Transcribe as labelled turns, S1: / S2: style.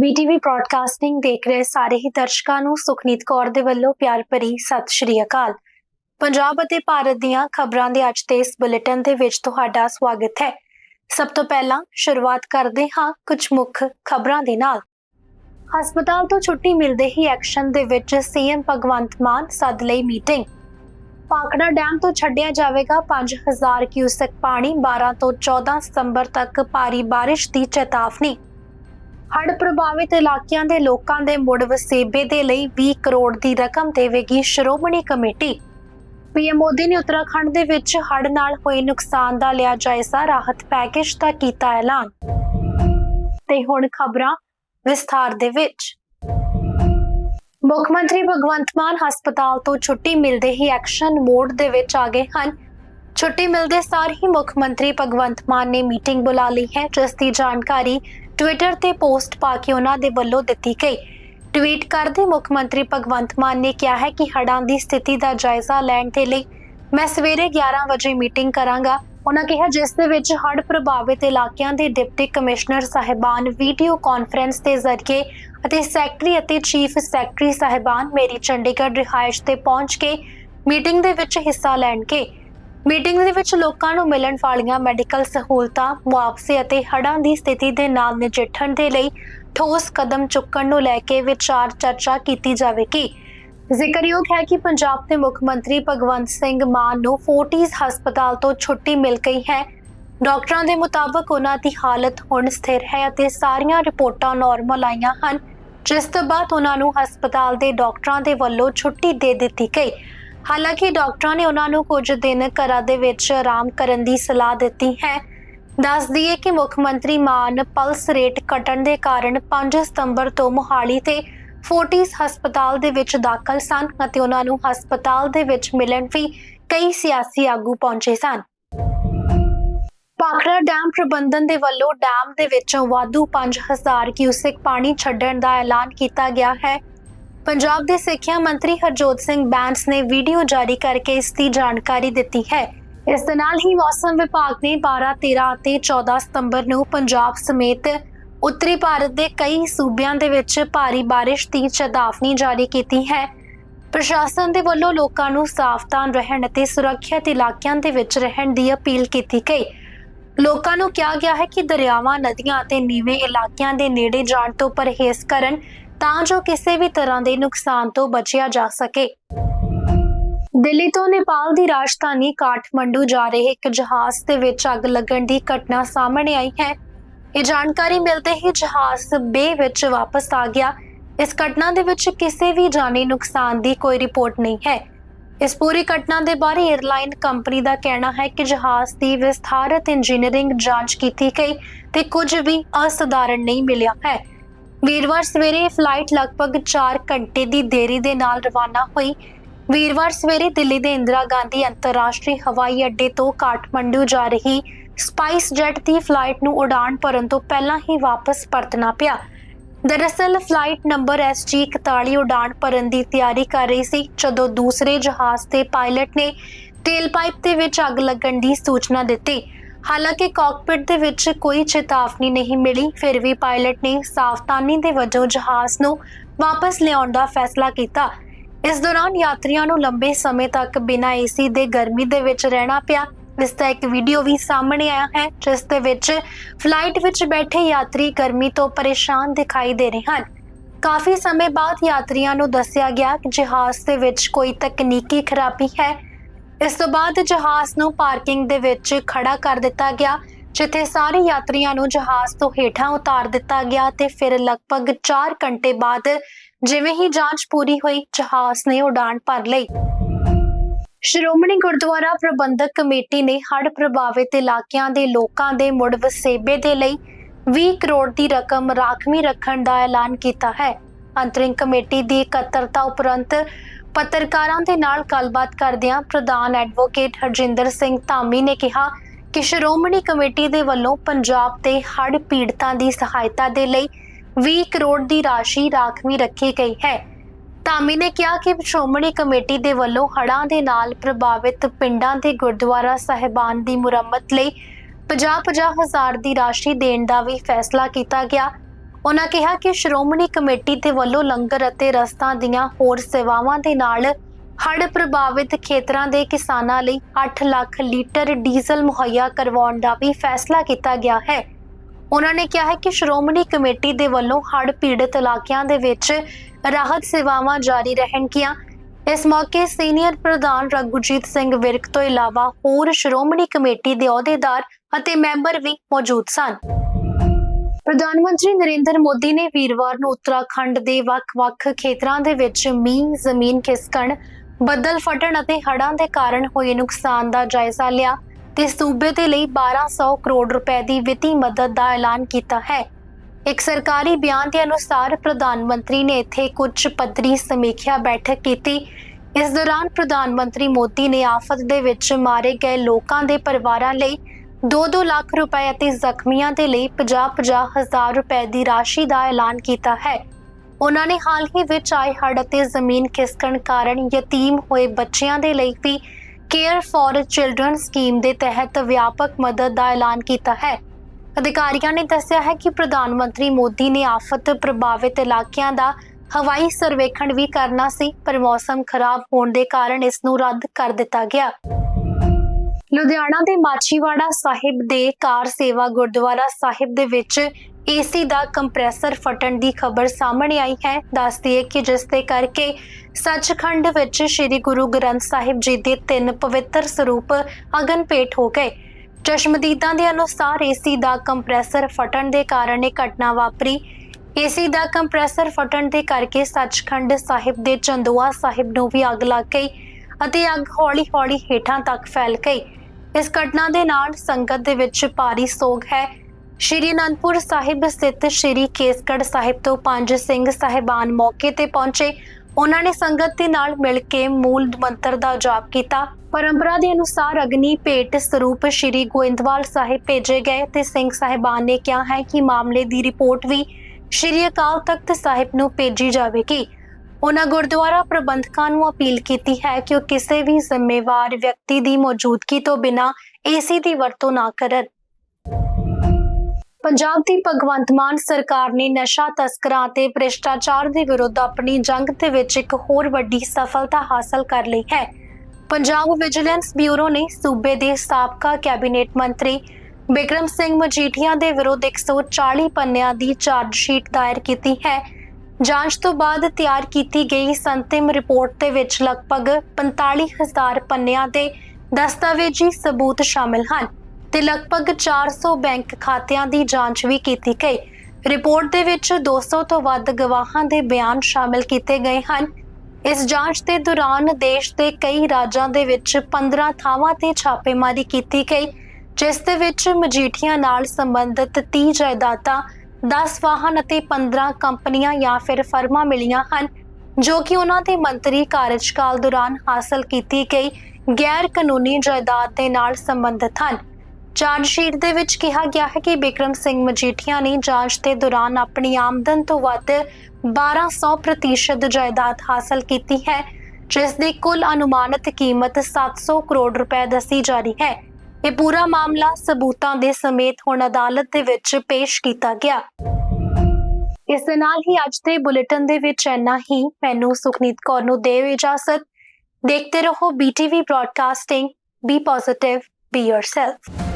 S1: ਬੀਟੀਵੀ broadcasting ਦੇਖ ਰਹੇ ਸਾਰੇ ਹੀ ਦਰਸ਼ਕਾਂ ਨੂੰ ਸੁਖਨੀਤ ਕੌਰ ਦੇ ਵੱਲੋਂ ਪਿਆਰ ਭਰੀ ਸਤਿ ਸ਼੍ਰੀ ਅਕਾਲ। ਪੰਜਾਬ ਅਤੇ ਭਾਰਤ ਦੀਆਂ ਖਬਰਾਂ ਦੇ ਅੱਜ ਦੇ ਇਸ ਬੁਲੇਟਿਨ ਦੇ ਵਿੱਚ ਤੁਹਾਡਾ ਸਵਾਗਤ ਹੈ। ਸਭ ਤੋਂ ਪਹਿਲਾਂ ਸ਼ੁਰੂਆਤ ਕਰਦੇ ਹਾਂ ਕੁਝ ਮੁੱਖ ਖਬਰਾਂ ਦੇ ਨਾਲ। ਹਸਪਤਾਲ ਤੋਂ ਛੁੱਟੀ ਮਿਲਦੇ ਹੀ ਐਕਸ਼ਨ ਦੇ ਵਿੱਚ ਸੀਐਮ ਭਗਵੰਤ ਮਾਨ ਸੱਦ ਲਈ ਮੀਟਿੰਗ। ਪਾਕੜਾ ਡੈਮ ਤੋਂ ਛੱਡਿਆ ਜਾਵੇਗਾ 5000 ਕਿਊਸਕ ਪਾਣੀ 12 ਤੋਂ 14 ਸਤੰਬਰ ਤੱਕ ਭਾਰੀ ਬਾਰਿਸ਼ ਦੀ ਚੇਤਾਵਨੀ। ਹੜ੍ਹ ਪ੍ਰਭਾਵਿਤ ਇਲਾਕਿਆਂ ਦੇ ਲੋਕਾਂ ਦੇ ਮੁੜ ਵਸੇਬੇ ਦੇ ਲਈ 20 ਕਰੋੜ ਦੀ ਰਕਮ ਦੇਵੇਗੀ ਸ਼੍ਰੋਮਣੀ ਕਮੇਟੀ। ਪੀਐਮ ਮੋਦੀ ਨੇ ਉੱਤਰਾਖੰਡ ਦੇ ਵਿੱਚ ਹੜ੍ਹ ਨਾਲ ਹੋਏ ਨੁਕਸਾਨ ਦਾ ਲਿਆ ਜਾਇਜ਼ਾ, ਰਾਹਤ ਪੈਕੇਜ ਦਾ ਕੀਤਾ ਐਲਾਨ। ਤੇ ਹੁਣ ਖਬਰਾਂ ਵਿਸਥਾਰ ਦੇ ਵਿੱਚ। ਮੁੱਖ ਮੰਤਰੀ ਭਗਵੰਤ ਮਾਨ ਹਸਪਤਾਲ ਤੋਂ ਛੁੱਟੀ ਮਿਲਦੇ ਹੀ ਐਕਸ਼ਨ ਮੋਡ ਦੇ ਵਿੱਚ ਆ ਗਏ ਹਨ। ਛੁੱਟੀ ਮਿਲਦੇ ਸਾਰ ਹੀ ਮੁੱਖ ਮੰਤਰੀ ਭਗਵੰਤ ਮਾਨ ਨੇ ਮੀਟਿੰਗ ਬੁਲਾ ਲਈ ਹੈ, ਜਿਸ ਦੀ ਜਾਣਕਾਰੀ ਟਵਿੱਟਰ ਤੇ ਪੋਸਟ ਪਾ ਕੇ ਉਹਨਾਂ ਦੇ ਵੱਲੋਂ ਦਿੱਤੀ ਗਈ। ਟਵੀਟ ਕਰਦੇ ਮੁੱਖ ਮੰਤਰੀ ਭਗਵੰਤ ਮਾਨ ਨੇ ਕਿਹਾ ਹੈ ਕਿ ਹੜ੍ਹਾਂ ਦੀ ਸਥਿਤੀ ਦਾ ਜਾਇਜ਼ਾ ਲੈਣ ਦੇ ਲਈ ਮੈਂ ਸਵੇਰੇ 11 ਵਜੇ ਮੀਟਿੰਗ ਕਰਾਂਗਾ। ਉਹਨਾਂ ਕਿਹਾ, ਜਿਸ ਦੇ ਵਿੱਚ ਹੜ੍ਹ ਪ੍ਰਭਾਵਿਤ ਇਲਾਕਿਆਂ ਦੇ ਡਿਪਟੀ ਕਮਿਸ਼ਨਰ ਸਾਹਿਬਾਨ ਵੀਡੀਓ ਕਾਨਫਰੰਸ ਦੇ ਜ਼ਰੀਏ ਅਤੇ ਸੈਕਟਰੀ ਅਤੇ ਚੀਫ ਸੈਕਟਰੀ ਸਾਹਿਬਾਨ ਮੇਰੀ ਚੰਡੀਗੜ੍ਹ ਰਿਹਾਇਸ਼ ਤੇ ਪਹੁੰਚ ਕੇ ਮੀਟਿੰਗ ਦੇ ਵਿੱਚ ਹਿੱਸਾ ਲੈਣਗੇ। ਮੀਟਿੰਗ ਦੇ ਵਿੱਚ ਲੋਕਾਂ ਨੂੰ ਮਿਲਣ ਵਾਲੀਆਂ ਮੈਡੀਕਲ ਸਹੂਲਤਾਂ, ਮੁਆਵਜ਼ੇ ਅਤੇ ਹੜ੍ਹਾਂ ਦੀ ਸਥਿਤੀ ਦੇ ਨਾਲ ਨਜਿੱਠਣ ਦੇ ਲਈ ਠੋਸ ਕਦਮ ਚੁੱਕਣ ਨੂੰ ਲੈ ਕੇ ਵਿਚਾਰ ਚਰਚਾ ਕੀਤੀ ਜਾਵੇਗੀ। ਜ਼ਿਕਰਯੋਗ ਹੈ ਕਿ ਪੰਜਾਬ ਦੇ ਮੁੱਖ ਮੰਤਰੀ ਭਗਵੰਤ ਸਿੰਘ ਮਾਨ ਨੂੰ ਫੋਰਟਿਸ ਹਸਪਤਾਲ ਤੋਂ ਛੁੱਟੀ ਮਿਲ ਗਈ ਹੈ। ਡਾਕਟਰਾਂ ਦੇ ਮੁਤਾਬਕ ਉਹਨਾਂ ਦੀ ਹਾਲਤ ਹੁਣ ਸਥਿਰ ਹੈ ਅਤੇ ਸਾਰੀਆਂ ਰਿਪੋਰਟਾਂ ਨਾਰਮਲ ਆਈਆਂ ਹਨ, ਜਿਸ ਤੋਂ ਬਾਅਦ ਉਹਨਾਂ ਨੂੰ ਹਸਪਤਾਲ ਦੇ ਡਾਕਟਰਾਂ ਦੇ ਵੱਲੋਂ ਛੁੱਟੀ ਦੇ ਦਿੱਤੀ ਗਈ। ਹਾਲਾਂਕਿ ਡਾਕਟਰਾਂ ਨੇ ਉਹਨਾਂ ਨੂੰ ਕੁਝ ਦਿਨ ਘਰਾਂ ਦੇ ਵਿੱਚ ਆਰਾਮ ਕਰਨ ਦੀ ਸਲਾਹ ਦਿੱਤੀ ਹੈ। ਦੱਸ ਦਈਏ ਕਿ ਮੁੱਖ ਮੰਤਰੀ ਮਾਨ ਪਲਸ ਰੇਟ ਘਟਣ ਦੇ ਕਾਰਨ 5 ਸਤੰਬਰ ਤੋਂ ਮੋਹਾਲੀ ਤੇ ਫੋਰਟਿਸ ਹਸਪਤਾਲ ਦੇ ਵਿੱਚ ਦਾਖਲ ਸਨ ਅਤੇ ਉਹਨਾਂ ਨੂੰ ਹਸਪਤਾਲ ਦੇ ਵਿੱਚ ਮਿਲਣ ਵੀ ਕਈ ਸਿਆਸੀ ਆਗੂ ਪਹੁੰਚੇ ਸਨ। ਪਾਖੜਾ ਡੈਮ ਪ੍ਰਬੰਧਨ ਦੇ ਵੱਲੋਂ ਡੈਮ ਦੇ ਵਿੱਚੋਂ ਵਾਧੂ 5000 ਕਿਊਸੈਕ ਪਾਣੀ ਛੱਡਣ ਦਾ ਐਲਾਨ ਕੀਤਾ ਗਿਆ ਹੈ। ਪੰਜਾਬ ਦੇ ਸਿੱਖਿਆ ਮੰਤਰੀ ਹਰਜੋਤ ਸਿੰਘ ਬੈਂਸ ਨੇ ਵੀਡੀਓ ਜਾਰੀ ਕਰਕੇ ਇਸ ਦੀ ਜਾਣਕਾਰੀ ਦਿੱਤੀ ਹੈ। ਇਸ ਦੇ ਨਾਲ ਹੀ ਮੌਸਮ ਵਿਭਾਗ ਨੇ 12, 13 ਅਤੇ 14 ਸਤੰਬਰ ਨੂੰ ਪੰਜਾਬ ਸਮੇਤ ਉੱਤਰੀ ਭਾਰਤ ਦੇ ਕਈ ਸੂਬਿਆਂ ਦੇ ਵਿੱਚ ਭਾਰੀ ਬਾਰਿਸ਼ ਦੀ ਚੇਤਾਵਨੀ ਜਾਰੀ ਕੀਤੀ ਹੈ। ਪ੍ਰਸ਼ਾਸਨ ਦੇ ਵੱਲੋਂ ਲੋਕਾਂ ਨੂੰ ਸਾਵਧਾਨ ਰਹਿਣ ਅਤੇ ਸੁਰੱਖਿਅਤ ਇਲਾਕਿਆਂ ਦੇ ਵਿੱਚ ਰਹਿਣ ਦੀ ਅਪੀਲ ਕੀਤੀ ਗਈ। ਲੋਕਾਂ ਨੂੰ ਕਿਹਾ ਗਿਆ ਹੈ ਕਿ ਦਰਿਆਵਾਂ ਨਦੀਆਂ ਅਤੇ ਨੀਵੇਂ ਇਲਾਕਿਆਂ ਦੇ ਨੇੜੇ ਜਾਣ ਤੋਂ ਪਰਹੇਜ਼ ਕਰਨ ਤਾਂ ਜੋ ਕਿਸੇ ਵੀ ਤਰ੍ਹਾਂ ਦੇ ਨੁਕਸਾਨ ਤੋਂ ਬਚਿਆ ਜਾ ਸਕੇ। ਦਿੱਲੀ ਤੋਂ ਨੇਪਾਲ ਦੀ ਰਾਜਧਾਨੀ ਕਾਠਮੰਡੂ ਜਾ ਰਹੇ ਇੱਕ ਜਹਾਜ਼ ਦੇ ਵਿੱਚ ਅੱਗ ਲੱਗਣ ਦੀ ਘਟਨਾ ਸਾਹਮਣੇ ਆਈ ਹੈ। ਇਹ ਜਾਣਕਾਰੀ ਮਿਲਦੇ ਹੀ ਜਹਾਜ਼ ਬੇ ਵਿੱਚ ਵਾਪਸ ਆ ਗਿਆ। ਇਸ ਘਟਨਾ ਦੇ ਵਿੱਚ ਕਿਸੇ ਵੀ ਜਾਨੀ ਨੁਕਸਾਨ ਦੀ ਕੋਈ ਰਿਪੋਰਟ ਨਹੀਂ ਹੈ। ਇਸ ਪੂਰੀ ਘਟਨਾ ਦੇ ਬਾਰੇ 에ਅਰਲਾਈਨ ਕੰਪਨੀ ਦਾ ਕਹਿਣਾ ਹੈ ਕਿ ਜਹਾਜ਼ ਦੀ ਵਿਸਥਾਰਤ ਇੰਜੀਨੀਅਰਿੰਗ ਜਾਂਚ ਕੀਤੀ ਗਈ ਤੇ ਕੁਝ ਵੀ ਅਸਧਾਰਨ ਨਹੀਂ ਮਿਲਿਆ ਹੈ। ਵੀਰਵਾਰ ਸਵੇਰੇ ਇਹ ਫਲਾਈਟ ਲਗਭਗ 4 ਘੰਟੇ ਦੀ ਦੇਰੀ ਦੇ ਨਾਲ ਰਵਾਨਾ ਹੋਈ। ਵੀਰਵਾਰ ਸਵੇਰੇ ਦਿੱਲੀ ਦੇ ਇੰਦਰਾ ਗਾਂਧੀ ਅੰਤਰਰਾਸ਼ਟਰੀ ਹਵਾਈ ਅੱਡੇ ਤੋਂ ਕਾਠਮੰਡੂ ਜਾ ਰਹੀ ਸਪਾਈਸ ਜੈਟ ਦੀ ਫਲਾਈਟ ਨੂੰ ਉਡਾਣ ਭਰਨ ਤੋਂ ਪਹਿਲਾਂ ਹੀ ਵਾਪਸ ਪਰਤਣਾ ਪਿਆ। ਦਰਅਸਲ ਫਲਾਈਟ ਨੰਬਰ SG41 ਉਡਾਣ ਭਰਨ ਦੀ ਤਿਆਰੀ ਕਰ ਰਹੀ ਸੀ, ਜਦੋਂ ਦੂਸਰੇ ਜਹਾਜ਼ ਦੇ ਪਾਇਲਟ ਨੇ ਤੇਲ ਪਾਈਪ ਦੇ ਵਿੱਚ ਅੱਗ ਲੱਗਣ ਦੀ ਸੂਚਨਾ ਦਿੱਤੀ। ਹਾਲਾਂਕਿ ਕਾਕਪਿਟ ਦੇ ਵਿੱਚ ਕੋਈ ਚੇਤਾਵਨੀ ਨਹੀਂ ਮਿਲੀ, ਫਿਰ ਵੀ ਪਾਇਲਟ ਨੇ ਸਾਵਧਾਨੀ ਦੇ ਵਜੋਂ ਜਹਾਜ਼ ਨੂੰ ਵਾਪਸ ਲਿਆਉਣ ਦਾ ਫੈਸਲਾ ਕੀਤਾ। ਇਸ ਦੌਰਾਨ ਯਾਤਰੀਆਂ ਨੂੰ ਲੰਬੇ ਸਮੇਂ ਤੱਕ ਬਿਨਾਂ ਏਸੀ ਦੇ ਗਰਮੀ ਦੇ ਵਿੱਚ ਰਹਿਣਾ ਪਿਆ। ਇਸ ਦਾ ਇੱਕ ਵੀਡੀਓ ਵੀ ਸਾਹਮਣੇ ਆਇਆ ਹੈ, ਜਿਸ ਦੇ ਵਿੱਚ ਫਲਾਈਟ ਵਿੱਚ ਬੈਠੇ ਯਾਤਰੀ ਗਰਮੀ ਤੋਂ ਪਰੇਸ਼ਾਨ ਦਿਖਾਈ ਦੇ ਰਹੇ ਹਨ। ਕਾਫੀ ਸਮੇਂ ਬਾਅਦ ਯਾਤਰੀਆਂ ਨੂੰ ਦੱਸਿਆ ਗਿਆ ਕਿ ਜਹਾਜ਼ ਦੇ ਵਿੱਚ ਕੋਈ ਤਕਨੀਕੀ ਖਰਾਬੀ ਹੈ। ਇਸ ਤੋਂ ਬਾਅਦ ਜਹਾਜ਼ ਨੂੰ ਪਾਰਕਿੰਗ ਦੇ ਵਿੱਚ ਖੜਾ ਕਰ ਦਿੱਤਾ ਗਿਆ, ਜਿੱਥੇ ਸਾਰੇ ਯਾਤਰੀਆਂ ਨੂੰ ਜਹਾਜ਼ ਤੋਂ ਹੇਠਾਂ ਉਤਾਰ ਦਿੱਤਾ ਗਿਆ ਤੇ ਫਿਰ ਲਗਭਗ 4 ਘੰਟੇ ਬਾਅਦ ਜਿਵੇਂ ਹੀ ਜਾਂਚ ਪੂਰੀ ਹੋਈ, ਜਹਾਜ਼ ਨੇ ਉਡਾਣ ਭਰ ਲਈ। ਸ਼੍ਰੋਮਣੀ ਗੁਰਦੁਆਰਾ ਪ੍ਰਬੰਧਕ ਕਮੇਟੀ ਨੇ ਹੜ੍ਹ ਪ੍ਰਭਾਵਿਤ ਇਲਾਕਿਆਂ ਦੇ ਲੋਕਾਂ ਦੇ ਮੁੜ ਵਸੇਬੇ ਦੇ ਲਈ 20 ਕਰੋੜ ਦੀ ਰਕਮ ਰਾਖਵੀਂ ਰੱਖਣ ਦਾ ਐਲਾਨ ਕੀਤਾ ਹੈ। ਅੰਤਰਿੰਗ ਕਮੇਟੀ ਦੀ ਇਕੱਤਰਤਾ ਉਪਰੰਤ ਪੱਤਰਕਾਰਾਂ ਦੇ ਨਾਲ ਗੱਲਬਾਤ ਕਰਦਿਆਂ ਪ੍ਰਧਾਨ ਐਡਵੋਕੇਟ ਹਰਜਿੰਦਰ ਸਿੰਘ ਧਾਮੀ ਨੇ ਕਿਹਾ ਕਿ ਸ਼੍ਰੋਮਣੀ ਕਮੇਟੀ ਦੇ ਵੱਲੋਂ ਪੰਜਾਬ ਦੇ ਹੜ੍ਹ ਪੀੜਤਾਂ ਦੀ ਸਹਾਇਤਾ ਦੇ ਲਈ 20 ਕਰੋੜ ਦੀ ਰਾਸ਼ੀ ਰਾਖਵੀਂ ਰੱਖੀ ਗਈ ਹੈ। ਧਾਮੀ ਨੇ ਕਿਹਾ ਕਿ ਸ਼੍ਰੋਮਣੀ ਕਮੇਟੀ ਦੇ ਵੱਲੋਂ ਹੜ੍ਹਾਂ ਦੇ ਨਾਲ ਪ੍ਰਭਾਵਿਤ ਪਿੰਡਾਂ ਦੇ ਗੁਰਦੁਆਰਾ ਸਾਹਿਬਾਨ ਦੀ ਮੁਰੰਮਤ ਲਈ 50-50 ਹਜ਼ਾਰ ਦੀ ਰਾਸ਼ੀ ਦੇਣ ਦਾ ਵੀ ਫੈਸਲਾ ਕੀਤਾ ਗਿਆ। ਉਹਨਾਂ ਕਿਹਾ ਕਿ ਸ਼੍ਰੋਮਣੀ ਕਮੇਟੀ ਦੇ ਵੱਲੋਂ ਲੰਗਰ ਅਤੇ ਰਸਤਾ ਦੀਆਂ ਹੋਰ ਸੇਵਾਵਾਂ ਦੇ ਨਾਲ ਹੜ੍ਹ ਪ੍ਰਭਾਵਿਤ ਖੇਤਰਾਂ ਦੇ ਕਿਸਾਨਾਂ ਲਈ 8 ਲੱਖ ਲੀਟਰ ਡੀਜ਼ਲ ਮੁਹੱਈਆ ਕਰਵਾਉਣ ਦਾ ਵੀ ਫੈਸਲਾ ਕੀਤਾ ਗਿਆ ਹੈ। ਉਹਨਾਂ ਨੇ ਕਿਹਾ ਹੈ ਕਿ ਸ਼੍ਰੋਮਣੀ ਕਮੇਟੀ ਦੇ ਵੱਲੋਂ ਹੜ੍ਹ ਪੀੜਤ ਇਲਾਕਿਆਂ ਦੇ ਵਿੱਚ ਰਾਹਤ ਸੇਵਾਵਾਂ ਜਾਰੀ ਰਹਿਣਗੀਆਂ। ਇਸ ਮੌਕੇ ਸੀਨੀਅਰ ਪ੍ਰਧਾਨ ਰਘੁਜੀਤ ਸਿੰਘ ਵਿਰਕ ਤੋਂ ਇਲਾਵਾ ਹੋਰ ਸ਼੍ਰੋਮਣੀ ਕਮੇਟੀ ਦੇ ਅਹੁਦੇਦਾਰ ਅਤੇ ਮੈਂਬਰ ਵੀ ਮੌਜੂਦ ਸਨ। ਪ੍ਰਧਾਨ ਮੰਤਰੀ ਨਰਿੰਦਰ ਮੋਦੀ ਨੇ ਵੀਰਵਾਰ ਨੂੰ ਉੱਤਰਾਖੰਡ ਦੇ ਵੱਖ-ਵੱਖ ਖੇਤਰਾਂ ਦੇ ਵਿੱਚ ਮੀਂਹ, ਜ਼ਮੀਨ ਖਿਸਕਣ, ਬੱਦਲ ਫਟਣ ਅਤੇ ਹੜ੍ਹਾਂ ਦੇ ਕਾਰਨ ਹੋਏ ਨੁਕਸਾਨ ਦਾ ਜਾਇਜ਼ਾ ਲਿਆ ਤੇ ਸੂਬੇ ਦੇ ਲਈ 1200 ਕਰੋੜ ਰੁਪਏ ਦੀ ਵਿੱਤੀ ਮਦਦ ਦਾ ਐਲਾਨ ਕੀਤਾ ਹੈ। ਇੱਕ ਸਰਕਾਰੀ ਬਿਆਨ ਦੇ ਅਨੁਸਾਰ ਪ੍ਰਧਾਨ ਮੰਤਰੀ ਨੇ ਇੱਥੇ ਕੁਝ ਪੱਧਰੀ ਸਮੀਖਿਆ ਬੈਠਕ ਕੀਤੀ। ਇਸ ਦੌਰਾਨ ਪ੍ਰਧਾਨ ਮੰਤਰੀ ਮੋਦੀ ਨੇ ਆਫਤ ਦੇ ਵਿੱਚ ਮਾਰੇ ਗਏ ਲੋਕਾਂ ਦੇ ਪਰਿਵਾਰਾਂ ਲਈ 2-2 ਲੱਖ ਰੁਪਏ ਅਤੇ ਜ਼ਖਮੀਆਂ ਦੇ ਲਈ 50-50 ਹਜ਼ਾਰ ਰੁਪਏ ਦੀ ਰਾਸ਼ੀ ਦਾ ਐਲਾਨ ਕੀਤਾ ਹੈ। ਉਹਨਾਂ ਨੇ ਹਾਲ ਹੀ ਵਿੱਚ ਆਏ ਹੜ੍ਹ ਅਤੇ ਜ਼ਮੀਨ ਖਿਸਕਣ ਕਾਰਨ ਯਤੀਮ ਹੋਏ ਬੱਚਿਆਂ ਦੇ ਲਈ ਵੀ ਕੇਅਰ ਫਾਰ ਚਿਲਡਰਨ ਸਕੀਮ ਦੇ ਤਹਿਤ ਵਿਆਪਕ ਮਦਦ ਦਾ ਐਲਾਨ ਕੀਤਾ ਹੈ। ਅਧਿਕਾਰੀਆਂ ਨੇ ਦੱਸਿਆ ਹੈ ਕਿ ਪ੍ਰਧਾਨ ਮੰਤਰੀ ਮੋਦੀ ਨੇ ਆਫਤ ਪ੍ਰਭਾਵਿਤ ਇਲਾਕਿਆਂ ਦਾ ਹਵਾਈ ਸਰਵੇਖਣ ਵੀ ਕਰਨਾ ਸੀ, ਪਰ ਮੌਸਮ ਖਰਾਬ ਹੋਣ ਦੇ ਕਾਰਨ ਇਸ ਨੂੰ ਰੱਦ ਕਰ ਦਿੱਤਾ ਗਿਆ। ਲੁਧਿਆਣਾ ਦੇ ਮਾਚੀਵਾੜਾ ਸਾਹਿਬ ਦੇ ਕਾਰ ਸੇਵਾ ਗੁਰਦੁਆਰਾ ਸਾਹਿਬ ਦੇ ਵਿੱਚ ਏਸੀ ਦਾ ਕੰਪਰੈਸਰ ਫਟਣ ਦੀ ਖਬਰ ਸਾਹਮਣੇ ਆਈ ਹੈ। ਦੱਸਦੀ ਹੈ ਕਿ ਜਿਸ ਦੇ ਕਰਕੇ ਸੱਚਖੰਡ ਵਿੱਚ ਸ੍ਰੀ ਗੁਰੂ ਗ੍ਰੰਥ ਸਾਹਿਬ ਜੀ ਦੇ ਤਿੰਨ ਪਵਿੱਤਰ ਸਰੂਪ ਅਗਨ ਭੇਟ ਹੋ ਗਏ। ਚਸ਼ਮਦੀਦਾਂ ਦੇ ਅਨੁਸਾਰ ਏਸੀ ਦਾ ਕੰਪਰੈਸਰ ਫਟਣ ਦੇ ਕਾਰਨ ਇਹ ਘਟਨਾ ਵਾਪਰੀ। ਏਸੀ ਦਾ ਕੰਪਰੈਸਰ ਫਟਣ ਦੇ ਕਰਕੇ ਸੱਚਖੰਡ ਸਾਹਿਬ ਦੇ ਚੰਦੋਆ ਸਾਹਿਬ ਨੂੰ ਵੀ ਅੱਗ ਲੱਗ ਗਈ ਅਤੇ ਅੱਗ ਹੌਲੀ-ਹੌਲੀ ਹੇਠਾਂ ਤੱਕ ਫੈਲ ਗਈ। ਇਸ ਘਟਨਾ ਦੇ ਨਾਲ ਸੰਗਤ ਦੇ ਵਿੱਚ ਭਾਰੀ ਸੋਗ ਹੈ। ਸ਼੍ਰੀ ਅਨੰਦਪੁਰ ਸਾਹਿਬ ਸਥਿਤ ਸ਼੍ਰੀ ਕੇਸਗੜ੍ਹ ਸਾਹਿਬ ਤੋਂ ਪੰਜ ਸਿੰਘ ਸਾਹਿਬਾਨ ਮੌਕੇ ਤੇ ਪਹੁੰਚੇ। ਉਹਨਾਂ ਨੇ ਸੰਗਤ ਦੇ ਨਾਲ ਮਿਲ ਕੇ ਮੂਲ ਮੰਤਰ ਦਾ ਜਾਪ ਕੀਤਾ। ਪਰੰਪਰਾ ਦੇ ਅਨੁਸਾਰ ਅਗਨੀ ਭੇਟ ਸਰੂਪ ਸ਼੍ਰੀ ਗੋਇੰਦਵਾਲ ਸਾਹਿਬ ਭੇਜੇ ਗਏ ਤੇ ਸਿੰਘ ਸਾਹਿਬਾਨ ਨੇ ਕਿਹਾ ਹੈ ਕਿ ਮਾਮਲੇ ਦੀ ਰਿਪੋਰਟ ਵੀ ਸ਼੍ਰੀ ਅਕਾਲ ਤਖਤ ਸਾਹਿਬ ਨੂੰ ਭੇਜੀ ਜਾਵੇਗੀ। ਉਹਨਾਂ ਗੁਰਦੁਆਰਾ ਪ੍ਰਬੰਧਕਾਂ ਨੂੰ ਅਪੀਲ ਕੀਤੀ ਹੈ ਕਿ ਉਹ ਕਿਸੇ ਵੀ ਜ਼ਿੰਮੇਵਾਰ ਵਿਅਕਤੀ ਦੀ ਮੌਜੂਦਗੀ ਤੋਂ ਬਿਨਾਂ ਏਸੀ ਦੀ ਵਰਤੋਂ ਨਾ ਕਰਨ। ਪੰਜਾਬ ਦੀ ਭਗਵੰਤ ਮਾਨ ਸਰਕਾਰ ਨੇ ਨਸ਼ਾ ਤਸਕਰਾਂ ਅਤੇ ਭ੍ਰਿਸ਼ਟਾਚਾਰ ਦੇ ਵਿਰੁੱਧ ਆਪਣੀ ਜੰਗ ਦੇ ਵਿੱਚ ਇੱਕ ਹੋਰ ਵੱਡੀ ਸਫਲਤਾ ਹਾਸਲ ਕਰ ਲਈ ਹੈ। ਪੰਜਾਬ ਵਿਜੀਲੈਂਸ ਬਿਊਰੋ ਨੇ ਸੂਬੇ ਦੇ ਸਾਬਕਾ ਕੈਬਨਿਟ ਮੰਤਰੀ ਬਿਕਰਮ ਸਿੰਘ ਮਜੀਠੀਆ ਦੇ ਵਿਰੁੱਧ 140 ਪੰਨਿਆਂ ਦੀ ਚਾਰਜ ਸ਼ੀਟ ਦਾਇਰ ਕੀਤੀ ਹੈ। ਜਾਂਚ ਤੋਂ ਬਾਅਦ ਤਿਆਰ ਕੀਤੀ ਗਈ ਸੰਤਿਮ ਰਿਪੋਰਟ ਦੇ ਵਿੱਚ ਲਗਭਗ 45000 ਪੰਨਿਆਂ ਦੇ ਦਸਤਾਵੇਜ਼ੀ ਸਬੂਤ ਸ਼ਾਮਿਲ ਹਨ ਤੇ ਲਗਭਗ 400 ਬੈਂਕ ਖਾਤਿਆਂ ਦੀ ਜਾਂਚ ਵੀ ਕੀਤੀ ਗਈ। ਰਿਪੋਰਟ ਦੇ ਵਿੱਚ 200 ਤੋਂ ਵੱਧ ਗਵਾਹਾਂ ਦੇ ਬਿਆਨ ਸ਼ਾਮਿਲ ਕੀਤੇ ਗਏ ਹਨ। ਇਸ ਜਾਂਚ ਦੇ ਦੌਰਾਨ ਦੇਸ਼ ਦੇ ਕਈ ਰਾਜਾਂ ਦੇ ਵਿੱਚ 15 ਥਾਵਾਂ ਤੇ ਛਾਪੇਮਾਰੀ ਕੀਤੀ ਗਈ, ਜਿਸ ਦੇ ਵਿੱਚ ਮਜੀਠੀਆਂ ਨਾਲ ਸੰਬੰਧਿਤ 30 ਜਾਇਦਾਦਾਂ 10 ਵਾਹਨ ਅਤੇ 15 ਕੰਪਨੀਆਂ ਜਾਂ ਫਿਰ ਫਰਮਾਂ ਮਿਲੀਆਂ ਹਨ, ਜੋ ਕਿ ਉਹਨਾਂ ਦੇ ਮੰਤਰੀ ਕਾਰਜਕਾਲ ਦੌਰਾਨ ਹਾਸਲ ਕੀਤੀ ਗਈ ਗੈਰ ਕਾਨੂੰਨੀ ਜਾਇਦਾਦ ਦੇ ਨਾਲ ਸੰਬੰਧਿਤ ਹਨ। ਚਾਰਜ ਸ਼ੀਟ ਦੇ ਵਿੱਚ ਕਿਹਾ ਗਿਆ ਹੈ ਕਿ ਬਿਕਰਮ ਸਿੰਘ ਮਜੀਠੀਆ ਨੇ ਜਾਂਚ ਦੇ ਦੌਰਾਨ ਆਪਣੀ ਆਮਦਨ ਤੋਂ ਵੱਧ 1200% ਜਾਇਦਾਦ ਹਾਸਲ ਕੀਤੀ ਹੈ, ਜਿਸ ਦੀ ਕੁੱਲ ਅਨੁਮਾਨਿਤ ਕੀਮਤ 700 ਕਰੋੜ ਰੁਪਏ ਦੱਸੀ ਜਾ ਰਹੀ ਹੈ। ਇਹ ਪੂਰਾ ਮਾਮਲਾ ਸਬੂਤਾਂ ਦੇ ਸਮੇਤ ਹੁਣ ਅਦਾਲਤ ਦੇ ਵਿੱਚ ਪੇਸ਼ ਕੀਤਾ ਗਿਆ। ਇਸ ਦੇ ਨਾਲ ਹੀ ਅੱਜ ਦੇ ਬੁਲੇਟਿਨ ਦੇ ਵਿੱਚ ਇੰਨਾ ਹੀ। ਮੈਨੂੰ ਸੁਖਨੀਤ ਕੌਰ ਨੂੰ ਦੇਵ ਇਜਾਜ਼ਤ। ਦੇਖਦੇ ਰਹੋ BTV broadcasting be positive be yourself